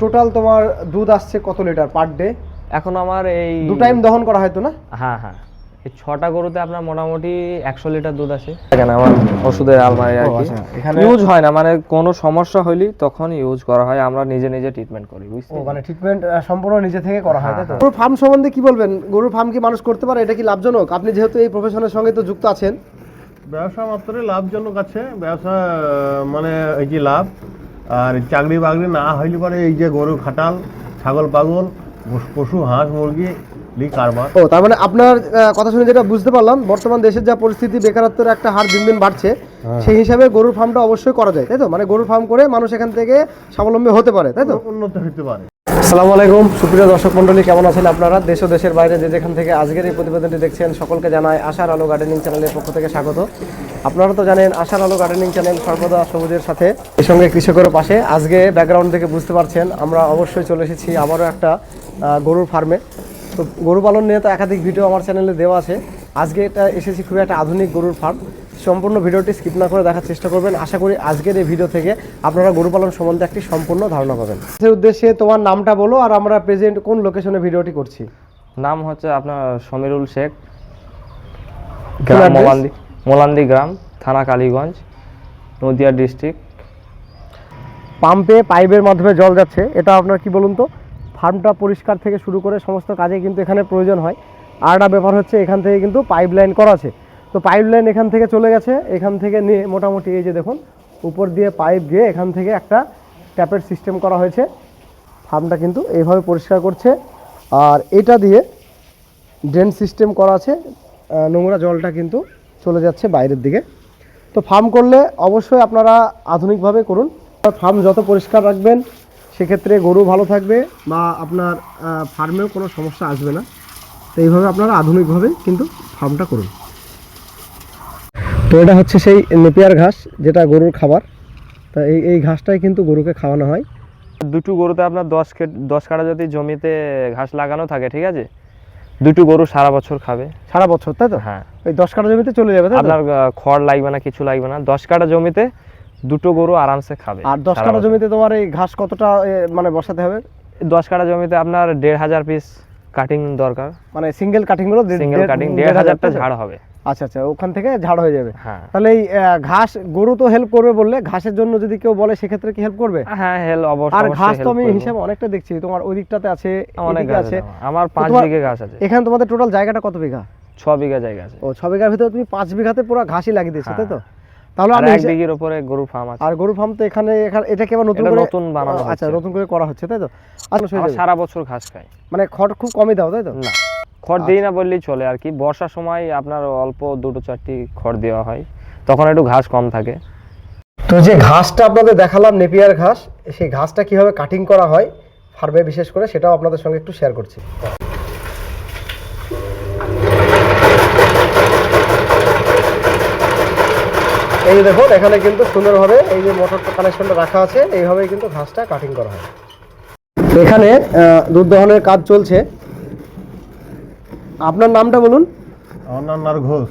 Total তোমার দুধ আসছে কত লিটার পার ডে এখন আমার এই দু টাইম দহন করা হয়তো না? হ্যাঁ হ্যাঁ। ছটা গরুতে আপনার মোটামুটি একশো লিটার দুধ আসে এখানে আমার ওষুধের আলমারি আর কি। আচ্ছা, এখানে- ইউজ হয় না মানে কোনো সমস্যা হইলে তখন ইউজ করা হয় আমরা নিজে নিজে ট্রিটমেন্ট করি বুঝতে মানে ট্রিটমেন্ট সম্পূর্ণ নিজে থেকে করা হয় তাই তো? হ্যাঁ, গরুর ফার্ম সম্বন্ধে কি বলবেন? গরুর ফার্ম কি মানুষ করতে পারে? এটা কি লাভজনক? আপনি যেহেতু এই প্রফেশনের সঙ্গে তো যুক্ত আছেন। ব্যবসা মাত্রই লাভজনক আছে। ব্যবসা মানে এই যে লাভ আর চাকরি বাকরি না হইলে পরে এই যে গরু খাটাল ছাগল পাগল পশু- হাঁস মুরগি কারবার। ও তার মানে আপনার আহ, কথা শুনে যেটা বুঝতে পারলাম বর্তমান দেশের যা পরিস্থিতি বেকারত্বের একটা হার দিন দিন বাড়ছে সেই হিসাবে গরুর ফার্মটা অবশ্যই করা যায় তাই তো? মানে গরুর ফার্ম করে মানুষ এখান থেকে স্বাবলম্বী হতে পারে তাই তো? উন্নত হতে পারে। আসসালামু আলাইকুম। সুপ্রিয় দর্শক মণ্ডলী কেমন আছেন আপনারা? দেশ ও দেশের বাইরে যে যেখান থেকে আজকের এই প্রতিবেদনটি দেখছেন সকলকে জানায় আশার আলো গার্ডেনিং চ্যানেলের পক্ষ থেকে স্বাগত। আপনারা তো জানেন আশার আলো গার্ডেনিং চ্যানেল সর্বদা সবুজের সাথে এর সঙ্গে কৃষকের পাশে। আজকে ব্যাকগ্রাউন্ড থেকে বুঝতে পারছেন আমরা অবশ্যই চলে এসেছি আবারও একটা গরুর ফার্মে। তো গরু পালন নিয়ে তো একাধিক ভিডিও আমার চ্যানেলে দেওয়া আছে। আজকে এটা এসেছি খুবই একটা আধুনিক গরুর ফার্ম সম্পূর্ণ ভিডিওটি স্কিপ না করে দেখার চেষ্টা করবেন। আশা করি আজকের এই ভিডিও থেকে আপনারা গরু পালন সম্বন্ধে একটি সম্পূর্ণ ধারণা পাবেন। সেই উদ্দেশ্যে তোমার নামটা বলো আর আমরা প্রেজেন্ট কোন লোকেশনে ভিডিওটি করছি? নাম হচ্ছে আপনার সমীরুল শেখ। গ্রাম মোলান্দি মোলান্দি গ্রাম থানা কালীগঞ্জ নদিয়া ডিস্ট্রিক্ট পাম্পে পাইপের মাধ্যমে জল যাচ্ছে। এটা আপনার কি বলুন তো? ফার্মটা পরিষ্কার থেকে শুরু করে সমস্ত কাজে কিন্তু এখানে প্রয়োজন হয়। আর একটা ব্যাপার হচ্ছে এখান থেকে কিন্তু পাইপ লাইন করা আছে। তো পাইপ লাইন এখান থেকে চলে গেছে। এখান থেকে নিয়ে মোটামুটি এই যে দেখুন, উপর দিয়ে পাইপ গিয়ে এখান থেকে একটা ট্যাপের সিস্টেম করা হয়েছে। ফার্মটা কিন্তু এইভাবে পরিষ্কার করছে। আর এটা দিয়ে ড্রেন সিস্টেম করা আছে। নোংরা জলটা কিন্তু চলে যাচ্ছে বাইরের দিকে। তো ফার্ম করলে অবশ্যই আপনারা আধুনিকভাবে করুন। ফার্ম যত পরিষ্কার রাখবেন সেক্ষেত্রে গরু ভালো থাকবে বা আপনার ফার্মেও কোনো সমস্যা আসবে না। তো এইভাবে আপনারা আধুনিকভাবে কিন্তু ফার্মটা করুন। তো এটা হচ্ছে সেই নেপিয়ার ঘাস যেটা গরুর খাবার। তা এই এই ঘাসটাই কিন্তু গরুকে খাওয়ানো হয়। দুটো গরুতে আপনার দশ দশ কাটা যদি জমিতে ঘাস লাগানো থাকে ঠিক আছে? দুটো গরু সারা বছর খাবে। সারা বছর তাই তো? হ্যাঁ। ওই দশ কাটা জমিতে চলে যাবে? আপনার খড় লাগবে না কিছু লাগবে না। দশ কাটা জমিতে দুটো গরু আরামসে খাবে। আর দশ কাঠা জমিতে তোমার এই ঘাস কতটা মানে বসাতে হবে? দশ কাঠা জমিতে আপনার দেড় হাজার পিস কাটিং দরকার। মানে সিঙ্গেল কাটিংগুলো সিঙ্গেল কাটিং দেড় হাজারটা ঝাড় হবে। আচ্ছা আচ্ছা ওখান থেকে ঝাড় হয়ে যাবে। হ্যাঁ। তাহলে এই ঘাস গরু তো হেল্প করবে বললে ঘাসের জন্য যদি কেউ বলে সেক্ষেত্রে কি হেল্প করবে? হ্যাঁ হেল অবশ্যই আর ঘাস তো আমি। হিসাবে অনেকটা দেখছি তোমার ওই দিকটাতে আছে অনেক আছে। আমার। পাঁচ বিঘে ঘাস আছে। এখানে তোমাদের টোটাল জায়গাটা কত বিঘা? ছ বিঘা জায়গা আছে। ও ছ বিঘার ভিতরে তুমি পাঁচ বিঘাতে পুরো ঘাসই লাগিয়ে দিয়েছ তাই তো? তাহলে আমি এক বিঘের উপরে গরু ফার্ম আছে। আর গরু ফার্ম তো এখানে এটা কি আবার নতুন করে নতুন বানানো আচ্ছা নতুন করে করা হচ্ছে তাই তো? আচ্ছা। সারা বছর ঘাস খাই। মানে খড় খুব কমই দাও তাই তো? না খড় দিই না বললেই চলে আর কি। বর্ষার সময় আপনার অল্প দুটো চারটি খড় দেওয়া হয় তখন একটু ঘাস কম থাকে। তো যে ঘাসটা আপনাদের দেখালাম নেপিয়ার ঘাস সেই ঘাসটা কীভাবে কাটিং করা হয় ফার্মে বিশেষ করে সেটাও আপনাদের সঙ্গে একটু শেয়ার করছি। এই দেখুন এখানে কিন্তু সুন্দরভাবে এই যে মোটরটা কানেকশনটা রাখা আছে এইভাবেই কিন্তু ঘাসটা কাটিং করা হয়। এখানে দুধ দহনের কাজ চলছে। আপনার নামটা বলুন? আমার নাম নার ঘোষ।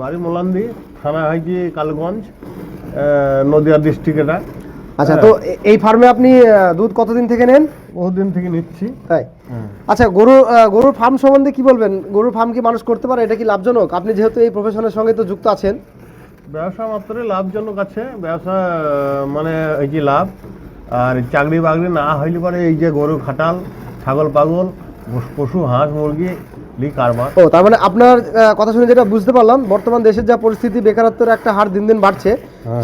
বাড়ি মোলান্দি থানা হয়েছে কালগঞ্জ নদিয়া ডিস্ট্রিক্ট এটা। আচ্ছা তো এই ফার্মে আপনি দুধ কতদিন থেকে নেন? বহুদিন থেকে নিচ্ছি। তাই? আচ্ছা গরু গরুর ফার্ম সম্বন্ধে কি বলবেন? গরুর ফার্ম কি মানুষ করতে পারে? এটা কি লাভজনক? আপনি যেহেতু এই প্রফেশনের সঙ্গে তো যুক্ত আছেন। ব্যবসা মাত্রই লাভজনক আছে। ব্যবসা মানে এই যে লাভ আর চাকরি বাকরি না হইলে পরে এই যে গরু খাটাল ছাগল পাগল পশু- হাঁস মুরগি কারবার। ও তার মানে আপনার কথা শুনে যেটা বুঝতে পারলাম বর্তমান দেশের যা পরিস্থিতি বেকারত্বের একটা হার দিন দিন বাড়ছে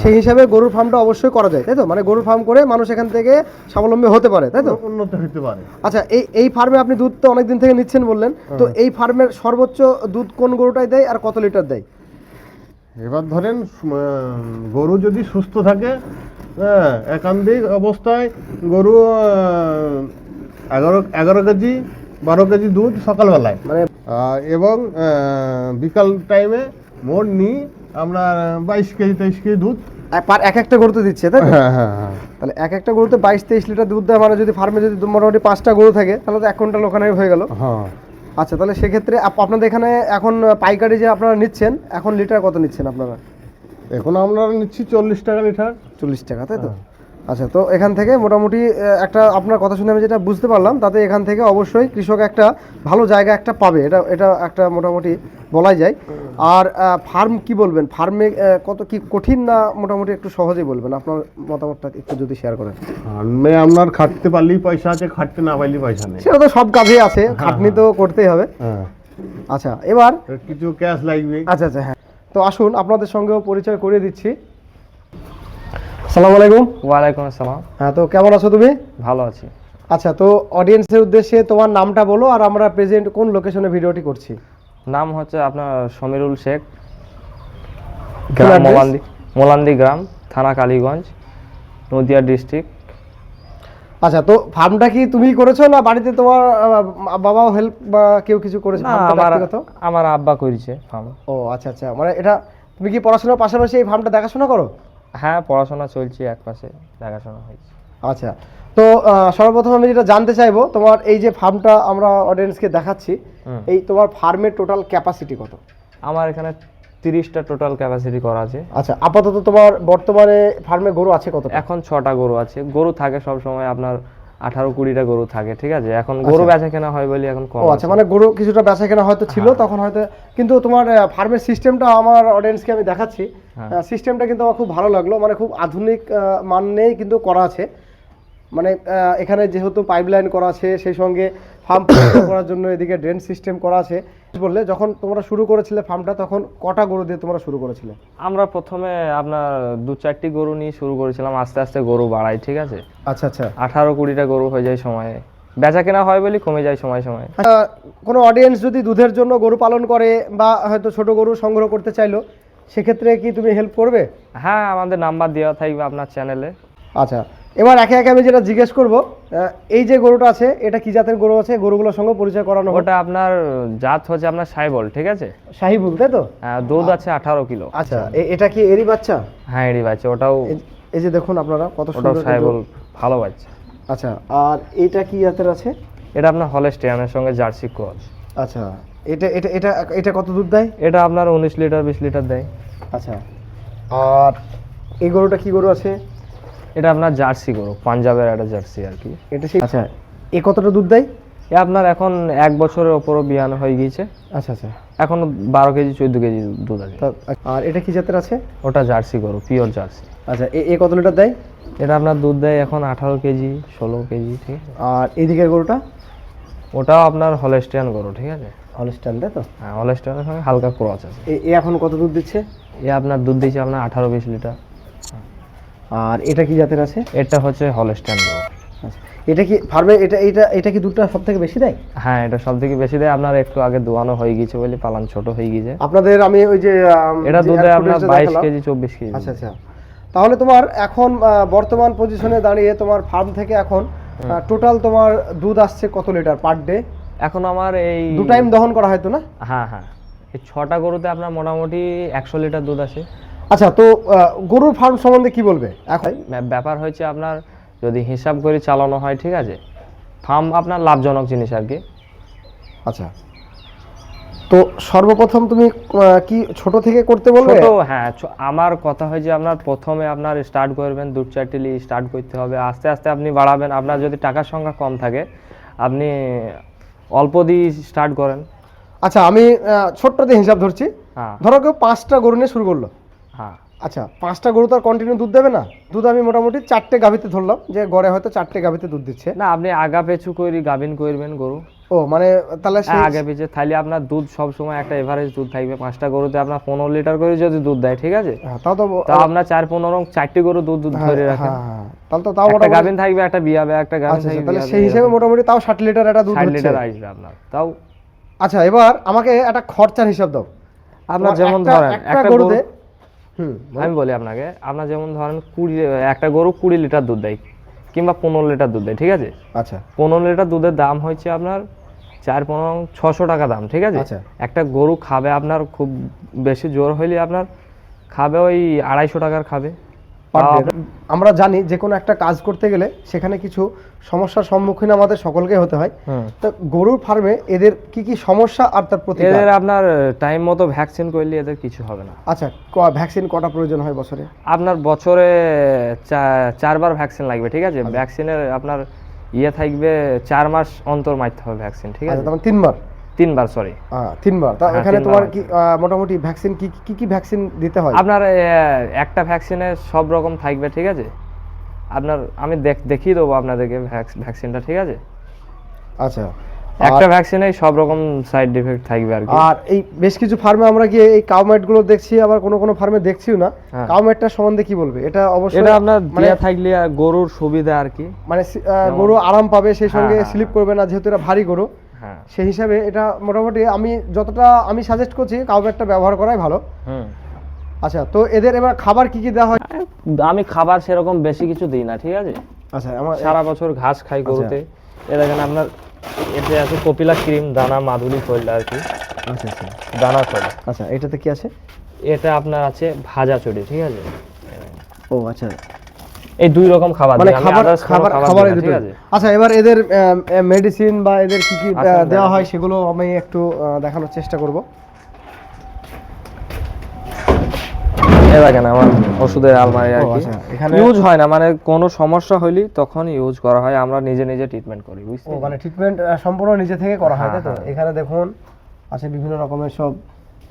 সেই হিসাবে গরুর ফার্মটা অবশ্যই করা যায় তাই তো? মানে গরুর ফার্ম করে মানুষ এখান থেকে স্বাবলম্বী হতে পারে তাই তো? উন্নত হতে পারে। আচ্ছা এই এই ফার্মে আপনি দুধ তো অনেকদিন থেকে নিচ্ছেন বললেন তো এই ফার্মের সর্বোচ্চ দুধ কোন গরুটাই দেয় আর কত লিটার দেয়? এবার ধরেন গরু যদি সুস্থ থাকে হ্যাঁ একান্তিক অবস্থায় গরু এগারো এগারো কেজি বারো কেজি দুধ সকালবেলায়। মানে এবং বিকাল টাইমে মোট নিই আমরা বাইশ কেজি তেইশ কেজি দুধ। পার এক একটা গরুতে দিচ্ছে তাই হ্যাঁ হ্যাঁ হ্যাঁ। তাহলে এক একটা গরুতে বাইশ তেইশ লিটার দুধ দেয় মানে যদি ফার্মে যদি মোটামুটি পাঁচটা গরু থাকে তাহলে তো এক কুইন্টাল ওখানে হয়ে গেল। হ্যাঁ। আচ্ছা তাহলে সেক্ষেত্রে আপ- আপনাদের এখানে এখন পাইকারি যে আপনারা নিচ্ছেন এখন লিটার কত নিচ্ছেন আপনারা? এখন আমরা নিচ্ছি চল্লিশ টাকা লিটার। চল্লিশ টাকা তাই তো? আচ্ছা তো এখান থেকে মোটামুটি একটা আপনার কথা শুনে আমি যেটা বুঝতে পারলাম তাতে এখান থেকে অবশ্যই কৃষক একটা ভালো জায়গা একটা পাবে। এটা এটা একটা মোটামুটি বলাই যায়। আর ফার্ম কি বলবেন? ফার্মে কত কি কঠিন না মোটামুটি একটু সহজেই বলবেন? আপনার মতামতটা একটু যদি শেয়ার করেন। ফার্মে আপনার খাটতে পারলেই পয়সা আছে খাটতে না পারলেই পয়সা নেই। সেটা তো সব কাজেই আছে খাটনি তো করতেই হবে। হ্যাঁ। আচ্ছা এবার কিছু ক্যাশ লাগবে। আচ্ছা আচ্ছা হ্যাঁ। তো আসুন আপনাদের সঙ্গেও পরিচয় করিয়ে দিচ্ছি। সালাম আলাইকুম। ওয়ালাইকুম আসসালাম। হ্যাঁ তো কেমন আছো তুমি? ভালো আছি। আচ্ছা তো অডিয়েন্সের উদ্দেশ্যে তোমার নামটা বলো আর আমরা প্রেজেন্ট কোন লোকেশনে ভিডিওটি করছি? নাম হচ্ছে আপনার সমীরুল শেখ। গ্রাম মোলান্দি মোলান্দি গ্রাম থানা কালীগঞ্জ নদিয়া ডিস্ট্রিক্ট আচ্ছা তো ফার্মটা কি তুমি করেছ না বাড়িতে তোমার বাবাও হেল্প বা কেউ কিছু করেছে? আমার আব্বা করেছে ফার্ম ও আচ্ছা আচ্ছা মানে এটা তুমি কি পড়াশোনার পাশাপাশি এই ফার্মটা দেখাশোনা করো? হ্যাঁ পড়াশোনা চলছে এক পাশে দেখাশোনা হয়েছে। আচ্ছা তো সর্বপ্রথম আমি যেটা জানতে চাইব তোমার এই যে ফার্মটা আমরা অডিয়েন্সকে দেখাচ্ছি এই তোমার ফার্মের টোটাল ক্যাপাসিটি কত? আমার এখানে তিরিশটা টোটাল ক্যাপাসিটি করা আছে। আচ্ছা আপাতত তোমার বর্তমানে ফার্মে গরু আছে কত এখন ছটা গরু আছে। গরু থাকে সব সময় আপনার আঠারো কুড়িটা গরু থাকে ঠিক আছে? এখন গরু আচ্ছা। বেচা কেনা হয় বলে এখন কম আচ্ছা মানে গরু কিছুটা বেচা কেনা হয়তো ছিল তখন হয়তো কিন্তু তোমার ফার্মের সিস্টেমটা আমার অডিয়েন্সকে আমি দেখাচ্ছি। হ্যাঁ। সিস্টেমটা কিন্তু আমার খুব ভালো লাগল মানে খুব আধুনিক মান নেই কিন্তু করা আছে। মানে এখানে যেহেতু পাইপলাইন করা আছে সেই সঙ্গে ফার্ম করার জন্য এদিকে ড্রেন সিস্টেম করা আছে। বললে? যখন তোমরা শুরু করেছিলে ফার্মটা তখন কটা গরু দিয়ে তোমরা শুরু করেছিলে? আমরা প্রথমে আপনার দু চারটি গরু নিয়ে শুরু করেছিলাম আস্তে আস্তে গরু বাড়াই ঠিক আছে? আচ্ছা আচ্ছা। আঠারো কুড়িটা গরু হয়ে যায় সময়ে। বেচা কেনা হয় বলে কমে যায় সময় সময়। আচ্ছা, কোনো অডিয়েন্স যদি দুধের জন্য গরু পালন করে বা হয়তো ছোট গরু সংগ্রহ করতে চাইলো সেক্ষেত্রে কি তুমি হেল্প করবে? হ্যাঁ আমাদের নাম্বার দেওয়া থাকবে আপনার চ্যানেলে আচ্ছা এবার একে একে আমি যেটা জিজ্ঞেস করব এই যে গরুটা আছে এটা কি জাতের গরু আছে? গরুগুলোর সঙ্গে পরিচয় করানো ওটা আপনার জাত হচ্ছে আপনার সাইবল ঠিক আছে? শাহিবুল তাই তো? হ্যাঁ, দুধ আছে আঠারো কিলো। আচ্ছা এটা কি এরই বাচ্চা? হ্যাঁ এড়ি বাচ্চা ওটাও এই- যে দেখুন আপনারা কত সুন্দর সাইবল ভালো বাচ্চা। আচ্ছা আর এটা কি জাতের আছে? এটা আপনার হলেস্টিয়ানের সঙ্গে জার্সি ক্রস আচ্ছা এটা এটা এটা এটা কত দুধ দেয়? এটা আপনার উনিশ লিটার বিশ লিটার দেয়। আচ্ছা আর এই গরুটা কি গরু আছে? এটা আপনার জার্সি গরু পাঞ্জাবের একটা জার্সি আর কি। এটা সেই আচ্ছা। এ কতটা দুধ দেয়? এ আপনার এখন এক বছরের ওপরও বিয়ান হয়ে গিয়েছে। আচ্ছা আচ্ছা। এখন বারো কেজি চোদ্দ কেজি দুধ আছে। আর এটা কি জাতের আছে? ওটা জার্সি গরু পিওর জার্সি। আচ্ছা এ এ কত লিটার দেয়? এটা আপনার দুধ দেয় এখন আঠারো কেজি ষোলো কেজি ঠিক আর এইদিকের গরুটা? ওটাও আপনার হলেস্টিয়ান গরু ঠিক আছে। হলস্টাইন তাই তো? হ্যাঁ হলেস্টিয়ানের সঙ্গে হালকা ক্রস আছে। এ এখন কত দুধ দিচ্ছে? এ আপনার দুধ দিচ্ছে আপনার আঠারো বিশ লিটার। আর এটা কি জাতের আছে? এটা হচ্ছে হলেস্টিয়ান গরু আচ্ছা এটা কি ফার্মে এটা এটা এটা কি দুধটা সব থেকে বেশি দেয়? হ্যাঁ এটা সব থেকে বেশি দেয়। আপনার একটু আগে দোয়ানো হয়ে গিয়েছে বলে পালান ছোট হয়ে গিয়েছে। আপনাদের আমি ওই যে এটা দুধে আপনার বাইশ। কেজি চব্বিশ কেজি আচ্ছা আচ্ছা। তাহলে তোমার এখন বর্তমান পজিশনে দাঁড়িয়ে তোমার ফার্ম থেকে এখন টোটাল তোমার দুধ আসছে কত লিটার পার ডে এখন আমার এই দু টাইম দহন করা হয়তো না? হ্যাঁ হ্যাঁ। এই ছটা গরুতে আপনার মোটামুটি একশো লিটার দুধ আসে। আচ্ছা তো গরুর ফার্ম সম্বন্ধে কি বলবে? এখন? ব্যাপার হয়েছে আপনার যদি হিসাব করে চালানো হয় ঠিক আছে? ফার্ম আপনার লাভজনক জিনিস আর কি। আচ্ছা। তো সর্বপ্রথম তুমি কি ছোট থেকে করতে বলবে? ছোট হ্যাঁ আমার কথা হয় যে আপনার প্রথমে আপনার স্টার্ট করবেন দু চারটি স্টার্ট করতে হবে আস্তে আস্তে আপনি বাড়াবেন আপনার যদি টাকার সংখ্যা কম থাকে আপনি অল্প দিয়ে স্টার্ট করেন। আচ্ছা আমি ছোট্ট দিয়ে হিসাব ধরছি। হ্যাঁ। ধরো কেউ পাঁচটা গরু নিয়ে শুরু করল। হ্যাঁ। আচ্ছা পাঁচটা গরু তো আর কন্টিনিউ দুধ দেবে না? দুধ আমি মোটামুটি চারটে গাভিতে ধরলাম যে গড়ে হয়তো চারটে গাভিতে দুধ দিচ্ছে। না আপনি আগা পেছু করি গাভিন করবেন গরু। ও মানে তাহলে হ্যাঁ, আগে পিছিয়ে তাহলে আপনার দুধ সব সময় একটা এভারেজ দুধ থাকবে। পাঁচটা গরুতে আপনার পনেরো লিটার করে যদি দুধ দেয় ঠিক আছে? হ্যাঁ, তাও তো তা আপনার চার পনেরো চারটি গরু দুধ দুধ ধরে রাখেন। তাহলে তো তাও একটা গাভিন থাকবে একটা বিয়াবে একটা গাভিন আচ্ছা আচ্ছা, থাকবে তাহলে সেই হিসেবে মোটামুটি তাও ষাট লিটার একটা দুধ ষাট লিটার আসবে আপনার। তাও আচ্ছা এবার আমাকে একটা খরচার হিসাব দাও। আপনার যেমন ধরেন একটা গরুতে আমি বলি আপনাকে আপনার যেমন ধরেন কুড়ি একটা গরু কুড়ি লিটার দুধ দেয় কিংবা পনেরো লিটার দুধ দেয় ঠিক আছে? আচ্ছা। পনেরো লিটার দুধের দাম হচ্ছে আপনার চার পনেরো ছশো টাকা দাম ঠিক আছে? আচ্ছা। একটা গরু খাবে আপনার খুব বেশি জোর হইলে আপনার খাবে ওই আড়াইশো টাকার খাবে। আমরা জানি যে কোনো একটা কাজ করতে গেলে সেখানে কিছু সমস্যার সম্মুখীন আমাদের সকলকে হতে হয়। তো গরুর ফার্মে এদের কি কি সমস্যা আর তার প্রতিকার? এদের আপনার টাইম মতো ভ্যাকসিন করলে এদের কিছু হবে না। আচ্ছা ভ্যাকসিন কটা প্রয়োজন হয় বছরে? আপনার বছরে চারবার ভ্যাকসিন লাগবে ঠিক আছে? ভ্যাকসিনের আপনার ইয়ে থাকবে চার মাস অন্তর মারতে হবে ভ্যাকসিন ঠিক আচ্ছা আছে? তিনবার? তিনবার সরি তিনবার। তা হ্যাঁ, এখানে তোমার কি মোটামুটি ভ্যাকসিন কি কি কি ভ্যাকসিন দিতে হয়? আপনার একটা ভ্যাকসিনে সব রকম থাকবে ঠিক আছে? আপনার আমি দেখিয়ে দেবো আপনাদেরকে ভ্যাকস- ভ্যাকসিনটা ঠিক আছে? আচ্ছা। একটা ভ্যাকসিনে সব রকম সাইড ইফেক্ট থাকবে আর কি। আর এই বেশ কিছু ফার্মে আমরা গিয়ে এই কাউমেটগুলো দেখছি আবার কোনো কোনো ফার্মে দেখছিও না। হ্যাঁ। কাউমেটটা সম্বন্ধে কি বলবে? এটা অবশ্যই এটা আপনার মানে দেয়া থাকলে গরুর সুবিধা আর কি। মানে গরু আরাম পাবে সেই সঙ্গে হ্যাঁ, স্লিপ করবে না যেহেতু এটা ভারী গরু। হ্যাঁ সেই হিসাবে এটা মোটামুটি আমি যতটা আমি সাজেস্ট করছি কাউমেটটা ব্যবহার করাই ভালো। হুম। আচ্ছা তো এদের এবার খাবার কি কি দেওয়া হয়? আমি খাবার সেরকম বেশি কিছু দিই না ঠিক আছে? আচ্ছা আমার সারা বছর ঘাস খাই গরুতে। এ দেখেন আপনার এতে আছে কপিলা ক্রিম দানা মাদুলি ফলটা আর কি। আচ্ছা আচ্ছা। দানা ফল। আচ্ছা এটাতে কি আছে? এটা আপনার আছে ভাজা চুরি ঠিক আছে? ও আচ্ছা। এই দুই রকম খাবার মানে খাবার খাবার খাবার আছে? আচ্ছা এবার এদের মেডিসিন বা এদের কি কি আচ্ছা, দেওয়া হয় সেগুলো আমি একটু দেখানোর চেষ্টা করব। দেখেন আমার ওষুধের আলমারি আর কি। আচ্ছা, এখানে- ইউজ হয় না মানে কোনো সমস্যা হইলে তখন ইউজ করা হয় আমরা নিজে নিজে ট্রিটমেন্ট করি ও বুঝতে মানে ট্রিটমেন্ট সম্পূর্ণ নিজে থেকে করা হয় তাই তো? হ্যাঁ, হ্যাঁ। এখানে দেখুন আছে বিভিন্ন রকমের সব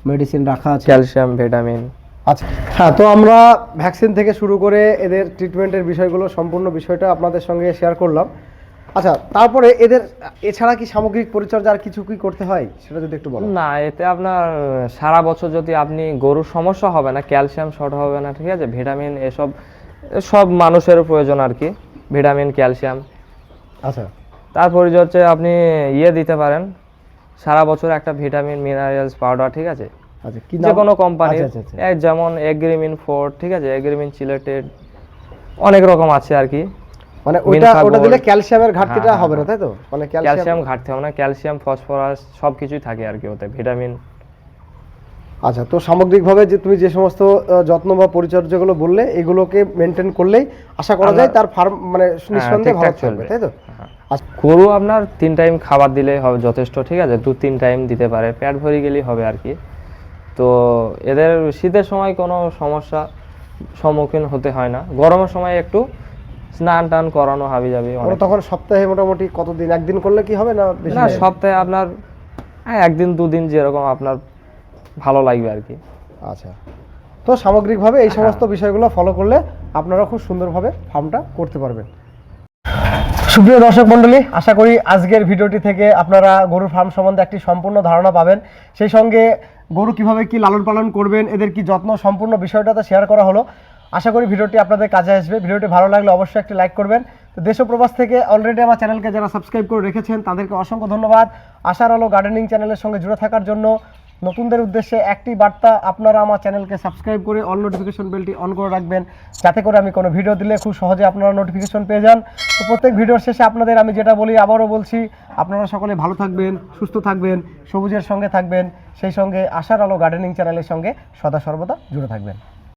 মেডিসিন রাখা আছে। ক্যালসিয়াম ভিটামিন আচ্ছা। হ্যাঁ তো আমরা ভ্যাকসিন থেকে শুরু করে এদের ট্রিটমেন্টের বিষয়গুলো সম্পূর্ণ বিষয়টা আপনাদের সঙ্গে শেয়ার করলাম। আচ্ছা তারপরে এদের এছাড়া কি সামগ্রিক পরিচর্যা আর কিছু কি করতে হয়? সেটা যদি একটু বলো না এতে আপনার সারা বছর যদি আপনি গরুর সমস্যা হবে না ক্যালসিয়াম শর্ট হবে না ঠিক আছে? ভিটামিন এসব সব মানুষের প্রয়োজন আর কি। Vitamin calcium. আচ্ছা। তার পরিচর্যা আপনি ইয়ে দিতে পারেন সারা বছর একটা ভিটামিন মিনারেলস পাউডার ঠিক আছে? আচ্ছা কি যে? কোনো আচ্ছা। যেমন এগ্রিমিন ফোর ঠিক আছে? এগ্রিমিন চিলেটেড অনেক রকম আছে আর কি। মানে ওটা ওটা দিলে ক্যালসিয়ামের ঘাটতিটা হ্যাঁ, হবে না হ্যাঁ, তাই তো? মানে ক্যালসিয়াম ঘাটতে হবে না। ক্যালসিয়াম ফসফরাস থাকে আর কি ওতে ভিটামিন। আচ্ছা তো সামগ্রিকভাবে যে তুমি যে সমস্ত যত্ন বা পরিচর্যাগুলো বললে এগুলোকে মেনটেন করলেই আশা করা যায় তার ফার্ম মানে নিঃসন্দেহে ভালো চলবে। তাই তো? হ্যাঁ। গরু আপনার তিন টাইম খাবার দিলে হবে যথেষ্ট ঠিক আছে? দু তিন টাইম দিতে পারে। পেট ভরে গেলেই হবে আর কি। তো এদের শীতের সময় কোনো সমস্যা সম্মুখীন হতে হয় না। গরমের সময় একটু স্নান টান করানো হাবি যাবে তখন সপ্তাহে মোটামুটি কতদিন? একদিন করলে কি হবে না না সপ্তাহে আপনার হ্যাঁ, একদিন দুদিন যেরকম আপনার ভালো লাগবে আর কি। আচ্ছা। তো সামগ্রিকভাবে হ্যাঁ। এই সমস্ত বিষয়গুলো ফলো করলে আপনারা খুব সুন্দরভাবে ফার্মটা করতে পারবেন। সুপ্রিয় দর্শক মণ্ডলী আশা করি আজকের ভিডিওটি থেকে আপনারা গরুর ফার্ম সম্বন্ধে একটি সম্পূর্ণ ধারণা পাবেন। সেই সঙ্গে গরু কীভাবে কি লালন পালন করবেন, এদের কি যত্ন সম্পূর্ণ বিষয়টা তো শেয়ার করা হলো। আশা করি ভিডিওটি আপনাদের কাজে আসবে। ভিডিওটি ভালো লাগলে অবশ্যই একটি লাইক করবেন। তো দেশপ্রবাস প্রবাস থেকে অলরেডি আমার চ্যানেলকে যারা সাবস্ক্রাইব করে রেখেছেন, তাদেরকে অসংখ্য ধন্যবাদ। আশার আলো গার্ডেনিং চ্যানেলের সঙ্গে জুড়ে থাকার জন্য নতুনদের উদ্দেশ্যে একটি বার্তা, আপনারা আমার চ্যানেলকে সাবস্ক্রাইব করে অল নোটিফিকেশন বেলটি অন করে রাখবেন। যাতে করে আমি কোনো ভিডিও দিলে খুব সহজে আপনারা নোটিফিকেশন পেয়ে যান। তো প্রত্যেক ভিডিওর শেষে আপনাদের আমি যেটা বলি, আবারও বলছি, আপনারা সকলে ভালো থাকবেন, সুস্থ থাকবেন, সবুজের সঙ্গে থাকবেন, সেই সঙ্গে আশার আলো গার্ডেনিং চ্যানেলের সঙ্গে সদা সর্বদা জুড়ে থাকবেন।